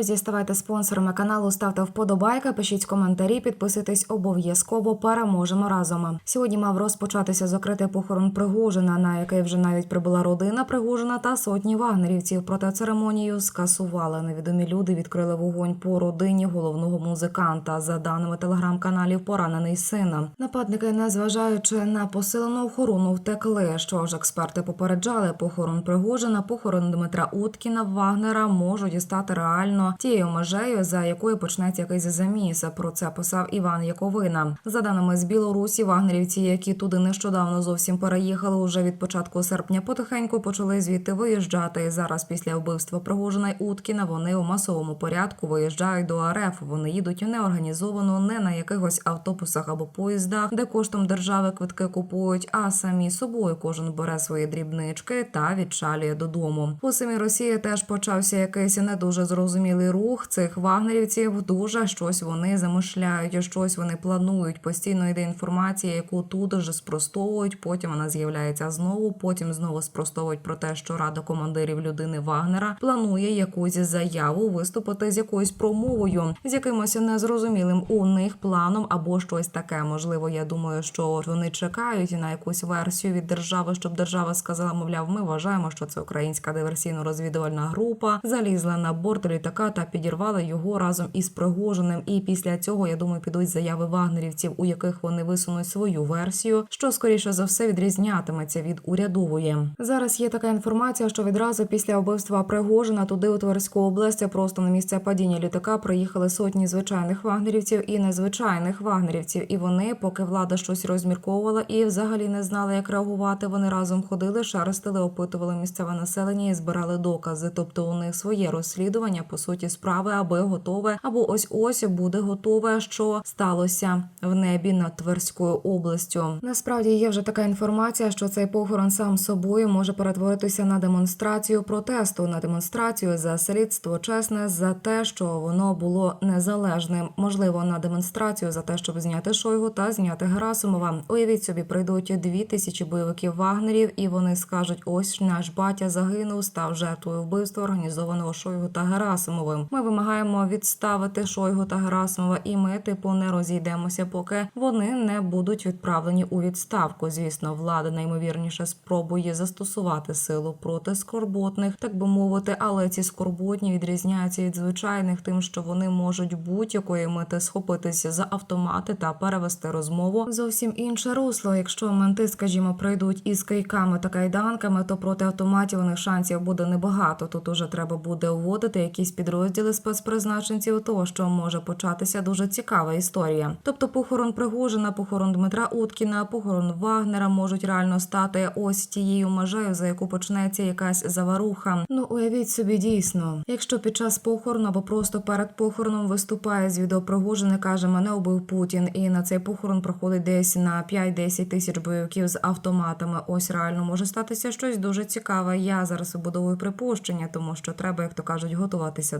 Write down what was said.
Друзі, ставайте спонсорами каналу, ставте вподобайки, пишіть коментарі, підписуйтесь обов'язково. Переможемо разом. Сьогодні мав розпочатися закритий похорон Пригожина, на який вже навіть прибула родина Пригожина та сотні вагнерівців. Проте церемонію скасували. Невідомі люди відкрили вогонь по родині головного музиканта. За даними телеграм-каналів, поранений сина. Нападники, незважаючи на посилену охорону, втекли. Що ж, експерти попереджали, похорон Пригожина, похорон Дмитра Уткіна Вагнера можуть стати реально тією межею, за якою почнеться якийсь заміс. Про це писав Іван Яковина. За даними з Білорусі, вагнерівці, які туди нещодавно зовсім переїхали, уже від початку серпня потихеньку почали звідти виїжджати. Зараз, після вбивства Пригожина й Уткіна, вони у масовому порядку виїжджають до РФ. Вони їдуть неорганізовано, не на якихось автобусах або поїздах, де коштом держави квитки купують, а самі собою кожен бере свої дрібнички та відчалює додому. У самій Росії теж почався якийсь не дуже зрозумілий рух цих вагнерівців. Дуже щось вони замишляють, щось вони планують. Постійно йде інформація, яку тут же спростовують. Потім вона з'являється знову. Потім знову спростовують про те, що рада командирів людини Вагнера планує якусь заяву виступити з якоюсь промовою, з якимось незрозумілим у них планом або щось таке. Можливо, я думаю, що вони чекають на якусь версію від держави, щоб держава сказала, мовляв, ми вважаємо, що це українська диверсійно-розвідувальна група залізла на борт літака та підірвала його разом із Пригожиним. І після цього я думаю, підуть заяви вагнерівців, у яких вони висунуть свою версію, що скоріше за все відрізнятиметься від урядової. Зараз є така інформація, що відразу після вбивства Пригожина туди у Тверську область просто на місце падіння літака приїхали сотні звичайних вагнерівців і незвичайних вагнерівців. І вони, поки влада щось розмірковувала і взагалі не знали, як реагувати. Вони разом ходили, шаростили, опитували місцеве населення і збирали докази. Тобто у них своє розслідування по суті справи, аби готове, або ось ось буде готове, що сталося в небі над Тверською областю. Насправді є вже така інформація, що цей похорон сам собою може перетворитися на демонстрацію протесту, на демонстрацію за слідство чесне, за те, що воно було незалежним. Можливо, на демонстрацію за те, щоб зняти Шойгу та зняти Герасимова. Уявіть собі, прийдуть дві тисячі бойовиків вагнерів, і вони скажуть: ось наш батя загинув, став жертвою вбивства організованого Шойгу та Герасимовим. Ми вимагаємо відставити Шойгу та Герасимова, і ми, типу, не розійдемося, поки вони не будуть відправлені у відставку. Звісно, влада наймовірніше спробує застосувати силу проти скорботних, так би мовити, але ці скорботні відрізняються від звичайних, тим, що вони можуть будь-якої мети схопитися за автомати та перевести розмову зовсім інше русло. Якщо менти, скажімо, прийдуть із кийками та кайданками, то проти автоматів у них шансів буде небагато. Тут уже треба буде вводити якісь підрозділи спецпризначенців, того що може початися дуже цікава історія. Тобто, похорон Пригожина, похорон Дмитра Уткіна, похорон Вагнера можуть реально стати ось тією межею, за яку почнеться якась заваруха. Ну уявіть собі дійсно, якщо під час похорону або просто перед похороном виступає з відео Пригожин і каже, мене убив Путін, і на цей похорон проходить десь на 5-10 тисяч бойовиків з автоматами. Ось реально може статися щось дуже цікаве. Я зараз вибудовую припущення, тому що треба, як то кажуть, готуватися